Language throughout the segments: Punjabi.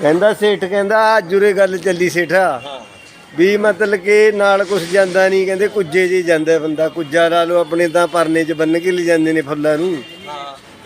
ਕਹਿੰਦਾ ਸੇਠ ਕਹਿੰਦਾ ਜੁਰੇ ਗੱਲ ਚੱਲੀ ਸੇਠਾ। ਵੀ ਮਤਲਬ ਕਿ ਨਾਲ ਕੁਝ ਜਾਂਦਾ ਨਹੀਂ ਕਹਿੰਦੇ ਕੁੱਜੇ ਜੀ ਜਾਂਦਾ ਬੰਦਾ। ਕੁੱਜਾ ਲਾ ਲਓ ਆਪਣੇ ਤਾਂ ਪਰਨੇ 'ਚ ਬੰਨ ਕੇ ਲੈ ਜਾਂਦੇ ਨੇ ਫੁੱਲਾਂ ਨੂੰ।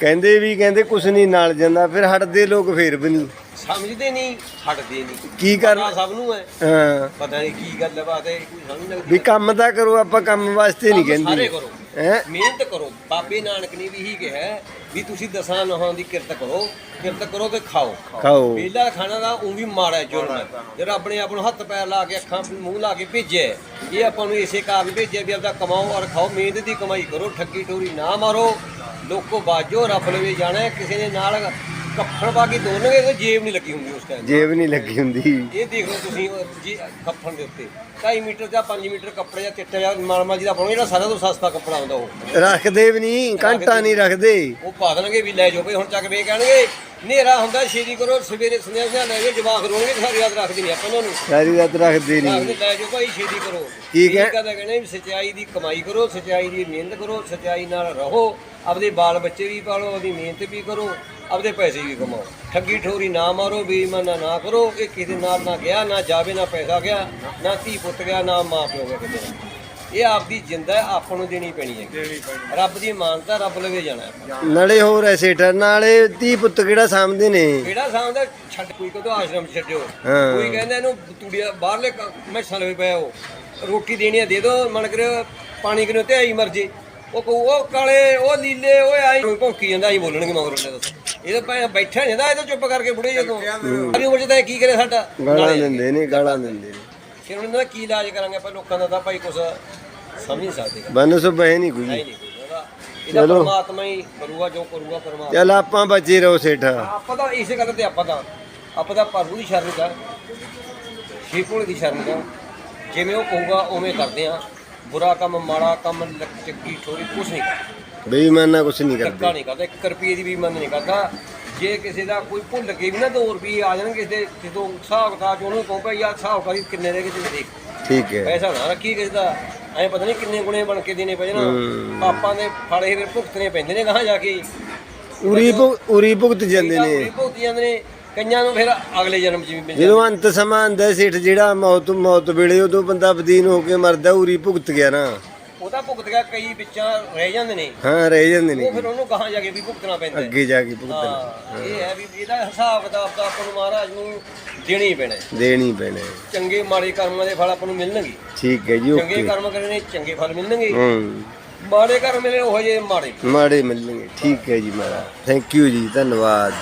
ਕਹਿੰਦੇ ਵੀ ਕਹਿੰਦੇ ਕੁਛ ਨਹੀਂ ਨਾਲ ਜਾਂਦਾ। ਫਿਰ ਹਟਦੇ ਲੋਕ ਫੇਰ ਵੀ ਨਹੀਂ ਸਮਝਦੇ ਨਹੀਂ ਹਟਦੇ ਨਹੀਂ ਕੀ ਪਤਾ ਕਰ ਸਭ ਨੂੰ ਹੈ। ਹਾਂ। ਪਤਾ ਨਹੀਂ ਕੀ ਗੱਲ ਬਾਤ ਹੈ ਕੋਈ ਸਮਝ ਨਹੀਂ ਲੱਗਦੀ ਵੀ ਕੰਮ ਤਾਂ ਕਰੋ ਆਪਾਂ ਕੰਮ ਵਾਸਤੇ ਨਹੀਂ ਸਾਰੇ ਕਹਿੰਦੇ। ਕਰੋ। ਹੈ? ਮਿਹਨਤ ਕਰੋ। ਬਾਬੇ ਨਾਨਕ ਨੇ ਵੀ ਹੀ ਕਿਹਾ ਵੀ ਤੁਸੀਂ ਦਸਾਂ ਨਹਾਂ ਦੀ ਕਿਰਤ ਕਰੋ। ਕਿਰਤ ਕਰੋ ਤੇ ਖਾਓ। ਖਾਓ। ਵੇਲਾ ਖਾਣਾ ਦਾ ਉਹ ਵੀ ਮਾੜਾ ਹੈ, ਜੁਰਮ ਹੈ। ਜਿਹੜਾ ਆਪਣੇ ਆਪ ਨੂੰ ਹੱਥ ਪੈਰ ਲਾ ਕੇ ਅੱਖਾਂ ਮੂੰਹ ਲਾ ਕੇ ਭੇਜਿਆ ਹੈ। ਇਹ ਆਪਾਂ ਨੂੰ ਇਸੇ ਕਾਰਨ ਭੇਜਿਆ ਵੀ ਆਪਦਾ ਕਮਾਓ ਔਰ ਖਾਓ। ਮਿਹਨਤ ਦੀ ਕਮਾਈ ਕਰੋ ਠੱਗੀ ਟੋਰੀ ਨਾ ਮਾਰੋ। ਲੋਕੋ ਬਾਜੋ ਰੱਬ ਲਵੇ ਜਾਣਾ ਹੈ, ਕਿਸੇ ਦੇ ਨਾਲ ਕੱਫਣ ਬਾਕੀ ਦੋਨੋਂ ਇਹ ਜੇਬ ਨਹੀਂ ਲੱਗੀ ਹੁੰਦੀ ਉਸ ਟਾਈਮ ਜੇਬ ਨਹੀਂ ਲੱਗੀ ਹੁੰਦੀ। ਇਹ ਦੇਖ ਲਓ ਤੁਸੀਂ ਜੀ ਕੱਫਣ ਦੇ ਉੱਤੇ। 2.5 ਮੀਟਰ ਜਾਂ 5 ਮੀਟਰ ਕੱਪੜੇ ਜਾਂ ਚਿੱਟਾ ਜਾਂ ਮਾਲਮਾ ਜੀ ਦਾ ਪਾਉਣਾ ਜਿਹੜਾ ਸਾਰਾ ਤੋਂ ਸਸਤਾ ਕੱਪੜਾ ਹੁੰਦਾ ਉਹ। ਰੱਖਦੇ ਵੀ ਨਹੀਂ ਘੰਟਾ ਨਹੀਂ ਰੱਖਦੇ। ਉਹ ਪਾ ਦੇਣਗੇ ਵੀ ਲੈ ਜਾਓ ਭਈ ਹੁਣ ਚੱਕ ਵੇ ਕਹਿਣਗੇ ਹਨੇਰਾ ਹੁੰਦਾ ਛੇਤੀ ਕਰੋ ਸਵੇਰੇ ਸੁਨੇਹਾ ਲੈ ਜਾਓ ਜਵਾਕ ਰੋਣਗੇ ਸਾਰੀ ਰਾਤ ਰੱਖਦੀ ਨਹੀਂ ਆਪਾਂ ਉਹਨਾਂ ਨੂੰ। ਸਾਰੀ ਰਾਤ ਰੱਖਦੇ ਨਹੀਂ। ਲੈ ਜਾਓ ਭਾਈ ਛੇਤੀ ਕਰੋ। ਕੀ ਕਹਿ- ਇਹ ਕਹਿੰਦਾ ਕਹਿੰਦੇ ਸਚਾਈ ਦੀ ਕਮਾਈ ਕਰੋ ਸਚਾਈ ਦੀ ਮਿਹਨਤ ਕਰੋ ਸਚਾਈ ਨਾਲ ਰਹੋ। ਆਪਦੇ ਬਾਲ ਬੱਚੇ ਵੀ ਪਾਲੋ ਆਪਦੀ ਮਿਹਨਤ ਵੀ ਕਰੋ। ਆਪਦੇ ਪੈਸੇ ਵੀ ਕਮਾਓ। ਠੱਗੀ ਠੋਰੀ ਨਾ ਮਾਰੋ ਬੇਈਮਾਨਾ ਨਾ ਕਰੋ ਕਿ ਕਿਸੇ ਨਾਲ ਨਾ ਗਿਆ ਨਾ ਜਾਵੇ ਨਾ ਪੈਸਾ ਗਿਆ ਨਾ ਧੀ ਪੁੱਤ ਗਿਆ ਨਾ ਮਾਂ ਪਿਓ ਗਿਆ ਕਿਤੇ। ਨਾ। ਇਹ ਆਪਦੀ ਜਿੰਦਾ ਹੈ, ਆਪਾਂ ਨੂੰ ਦੇਣੀ ਪੈਣੀ ਹੈ। ਰੱਬ ਦੀ ਮਾਨਤਾ ਰੱਬ ਲਵੇ ਜਾਣਾ। ਨਾਲੇ ਹੋਰ ਐ ਸੇਠ ਨਾਲੇ ਧੀ ਪੁੱਤ ਕਿਹੜਾ ਸਾਂਭਦੇ ਨੇ? ਕਿਹੜਾ ਸਾਹਮਣੇ ਛੱਡ ਕੋਈ ਕਦੋਂ ਆਸ਼ਰਮ ਛੱਡਿਓ। ਕੋਈ ਕਹਿੰਦਾ ਇਹਨੂੰ ਤੂੜੀਆ ਬਾਹਰਲੇ ਮੈਸਾਂ ਲਵੇ ਪਿਆ ਉਹ। ਰੋਟੀ ਦੇਣੀ ਆ ਦੇ ਦੋ ਮਨ ਕਰੇ ਪਾਣੀ ਕਿਨੂੰ ਤੇ ਆਈ ਮਰਜ਼ੀ। ਉਹ ਕਹੂ ਉਹ ਕਾਲੇ ਉਹ ਲੀਲੇ ਉਹ ਆਈ। ਭੌਂਕੀ ਜਾਂਦਾ ਅਸੀਂ ਬੋਲਣਗੇ ਮਗਰ ਉਹਨੇ ਦੱਸ। ਇਹ ਤਾਂ ਭਾਵੇਂ ਬੈਠਾ ਨਹੀਂ ਜਾਂਦਾ ਇਹ ਤਾਂ ਚੁੱਪ ਕਰਕੇ ਬੁੜੇ ਜਦੋਂ। ਚ ਤਾਂ ਇਹ ਕੀ ਕਰੇ ਸਾਡਾ? ਗਾਲਾਂ ਨਾਲੇ ਦਿੰਦੇ ਨੇ ਗਾਲਾਂ ਦਿੰਦੇ ਨੇ। ਫਿਰ ਉਹਨਾਂ ਦਾ ਕੀ ਇਲਾਜ ਕਰਾਂਗੇ ਆਪਾਂ? ਲੋਕਾਂ ਦਾ ਤਾਂ ਭਾਈ ਕੁਛ ਸਮਝ ਨਹੀਂ ਸਕਦੇ। ਬੰਨ ਸੋ ਬਹਿ ਨਹੀਂ ਕੋਈ। ਇਹਦਾ ਚਲੋ। ਪਰਮਾਤਮਾ ਹੀ ਕਰੂਗਾ ਜੋ ਕਰੂਗਾ ਪਰਮਾਤਮਾ। ਚੱਲ ਆਪਾਂ ਬਚੇ ਰਹੋ ਸੇਠ। ਆਪਾਂ ਤਾਂ ਇਸੇ ਗੱਲ ਤੇ ਆਪਾਂ ਤਾਂ ਆਪਾਂ ਤਾਂ ਪ੍ਰਭੂ ਦੀ ਸ਼ਰਨ ਕਰ ਸ਼ੀਪੂਲ ਦੀ ਸ਼ਰਨ ਕਰ ਜਿਵੇਂ ਉਹ ਕਹੂਗਾ ਉਵੇਂ ਕਰਦੇ ਆ। ਬੁਰਾ ਕੰਮ ਮਾੜਾ ਕੰਮ ਲੱਕ- ਚੱਕੀ ਠੋਰੀ ਕੁਛ ਨਹੀਂ। ਕਰਦਾ ਬੇਈਮਾਨਾ ਕੁਛ ਨਹੀਂ ਧੱਕਾ ਕਰਦੇ। ਨਹੀਂ ਕਰਦਾ 1 ਰੁਪਏ ਦੀ ਵੀ ਮੰਨ ਨਹੀਂ ਕਰਦਾ। ਜੇ ਕਿਸੇ ਦਾ ਕੋਈ ਭੁੱਲ ਕੇ ਵੀ ਨਾ 2 ਰੁਪਏ ਆ ਜਾਣ ਕਿਸੇ ਦੇ ਜਦੋਂ ਹਿਸਾਬ ਕਿਤਾਬ ਚ ਉਹਨੂੰ ਕਹੂਗਾ ਯਾਰ ਹਿਸਾਬ ਕਰੀ ਕਿੰਨੇ ਰਹਿ ਗਏ ਦੇਖ। ਠੀਕ ਹੈ। ਪੈਸਾ ਨਾ ਰੱਖੀ ਕਿਸੇ ਦਾ। ਐ ਪਤਾ ਨਹੀਂ ਕਿੰਨੇ ਗੁਣੇ ਬਣ ਕੇ ਦੇਣੇ ਪਏ ਨਾ। ਹੂੰ। ਪਾਪਾਂ ਦੇ ਫੜੇ ਫਿਰ ਭੁਗਤਣੇ ਪੈਂਦੇ ਨੇ ਗਾਹਾਂ ਜਾ ਕੇ। ਉਰੀ ਭੁਗ- ਉਰੀ ਭੁਗਤ ਜਾਂਦੇ ਨੂੰ। ਭੁਗਤ ਜਾਂਦੇ ਨੇ। ਕਈਆਂ ਨੂੰ ਫਿਰ ਅਗਲੇ ਜਨਮ 'ਚ ਵੀ ਮਿਲ ਜਦੋਂ ਅੰਤ ਸਮਾਂ ਆਂਦਾ ਸੇਠ ਜਿਹੜਾ ਮੌਤ ਮੌਤ ਵੇਲੇ ਉਦੋਂ ਬੰਦਾ ਬਦੀਨ ਹੋ ਕੇ ਮਰਦਾ ਉਰੀ ਭੁਗਤ ਗਿਆ ਨਾ। ਉਹਦਾ ਭੁਗਤ ਗਿਆ ਕਈ ਵਿੱਚਾਂ ਰਹਿ ਜਾਂਦੇ ਨੇ। ਹਾਂ ਰਹਿ ਜਾਂਦੇ ਨੇ। ਉਹ ਫਿਰ ਉਹਨੂੰ ਗਾਹਾਂ ਜਾ ਕੇ ਵੀ ਭੁਗਤਣਾ ਪੈਂਦਾ ਹੈ। ਅੱਗੇ ਜਾ ਕੇ ਭੁਗਤਣਾ। ਹਾਂ ਇਹ ਹੈ ਵੀ ਇਹਦਾ ਹਿਸਾਬ ਕਿਤਾਬ ਤਾਂ ਆਪਾਂ ਨੂੰ ਮਹਾਰਾਜ ਨੂੰ ਦੇਣਾ ਹੀ ਪੈਣਾ ਹੈ। ਦੇਣੀ ਪੈਣਾ ਹੈ। ਚੰਗੇ ਮਾੜੇ ਕਰਮਾਂ ਦੇ ਫਲ ਆਪਾਂ ਨੂੰ ਮਿਲਣਗੇ। ਠੀਕ ਹੈ ਜੀ ਚੰਗੇ ਓਕੇ ਕਰਮ ਕਰੇ ਨੇ ਚੰਗੇ ਫਲ ਮਿਲਣਗੇ। ਹੂੰ। ਮਾੜੇ ਕਰਮ ਮਿਲੇ ਉਹ ਜੇ ਮਾੜੇ। ਮਾੜੇ ਮਿਲਣਗੇ। ਠੀਕ ਹੈ ਜੀ ਮਹਾਰਾਜ। ਥੈਂਕ ਯੂ ਜੀ ਧੰਨਵਾਦ।